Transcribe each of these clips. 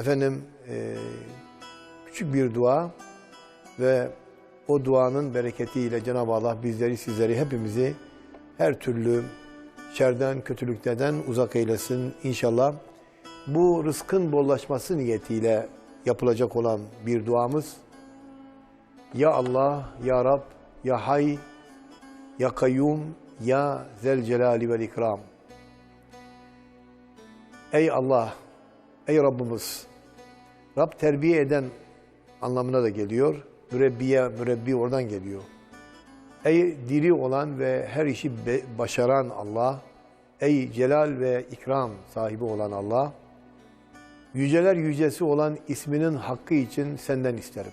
Efendim e, küçük bir dua ve o duanın bereketiyle Cenab-ı Allah bizleri, sizleri, hepimizi her türlü şerden, kötülüklerden uzak eylesin inşallah. Bu rızkın bollaşması niyetiyle yapılacak olan bir duamız. Ya Allah, Ya Rab, Ya Hay, Ya Kayyum, Ya Zel Celali vel İkram. Ey Allah, ey Rabbimiz, Rab terbiye eden anlamına da geliyor. Mürebbiye, mürebbi oradan geliyor. Ey diri olan ve her işi başaran Allah, ey celal ve ikram sahibi olan Allah, yüceler yücesi olan isminin hakkı için senden isterim.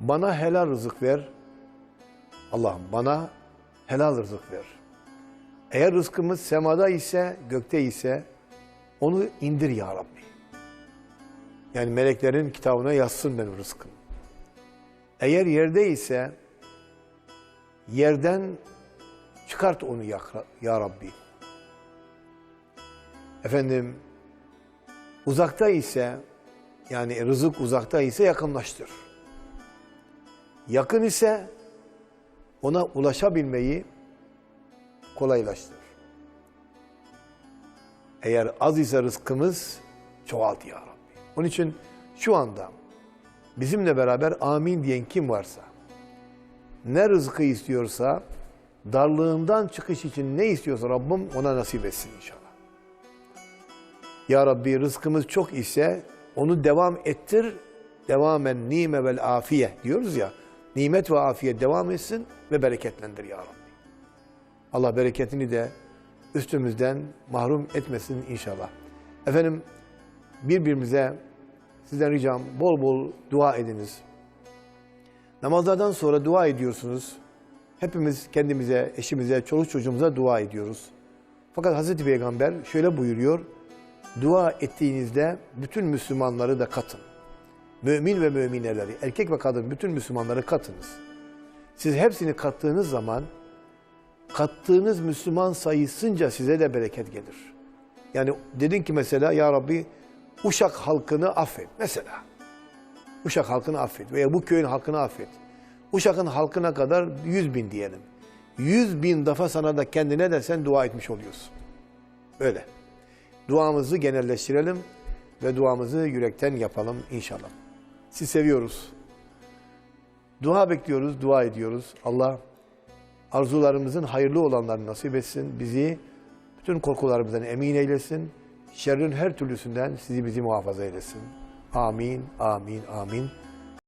Bana helal rızık ver. Allah'ım bana helal rızık ver. Eğer rızkımız semada ise, gökte ise onu indir ya Rabbi. Yani meleklerin kitabına yazsın benim rızkım. Eğer yerde ise yerden çıkart onu ya, ya Rabbi. Efendim uzakta ise yani rızık uzakta ise yakınlaştır. Yakın ise ona ulaşabilmeyi kolaylaştır. Eğer az ise rızkımız çoğalt ya Rabbi. Onun için şu anda bizimle beraber amin diyen kim varsa, ne rızkı istiyorsa, darlığından çıkış için ne istiyorsa Rabbim ona nasip etsin inşallah. Ya Rabbi rızkımız çok ise onu devam ettir. Devamen nime vel afiye diyoruz ya. Nimet ve afiyet devam etsin ve bereketlendir ya Rabbi. Allah bereketini de üstümüzden mahrum etmesin inşallah. Efendim birbirimize sizden ricam bol bol dua ediniz. Namazlardan sonra dua ediyorsunuz. Hepimiz kendimize, eşimize, çoluk çocuğumuza dua ediyoruz. Fakat Hazreti Peygamber şöyle buyuruyor. Dua ettiğinizde bütün Müslümanları da katın. Mümin ve mümineleri, erkek ve kadın bütün Müslümanları katınız. Siz hepsini kattığınız zaman kattığınız Müslüman sayısınca size de bereket gelir. Yani dedin ki mesela ya Rabbi Uşak halkını affet mesela. Uşak halkını affet veya bu köyün halkını affet. Uşak'ın halkına kadar 100 bin diyelim. 100 bin defa sana da kendine de sen dua etmiş oluyorsun. Böyle. Duamızı genelleştirelim ve duamızı yürekten yapalım inşallah. Sizi seviyoruz. Dua bekliyoruz, dua ediyoruz. Allah arzularımızın hayırlı olanlarını nasip etsin. Bizi bütün korkularımızdan emin eylesin. Şerrin her türlüsünden sizi bizi muhafaza eylesin. Amin, amin, amin.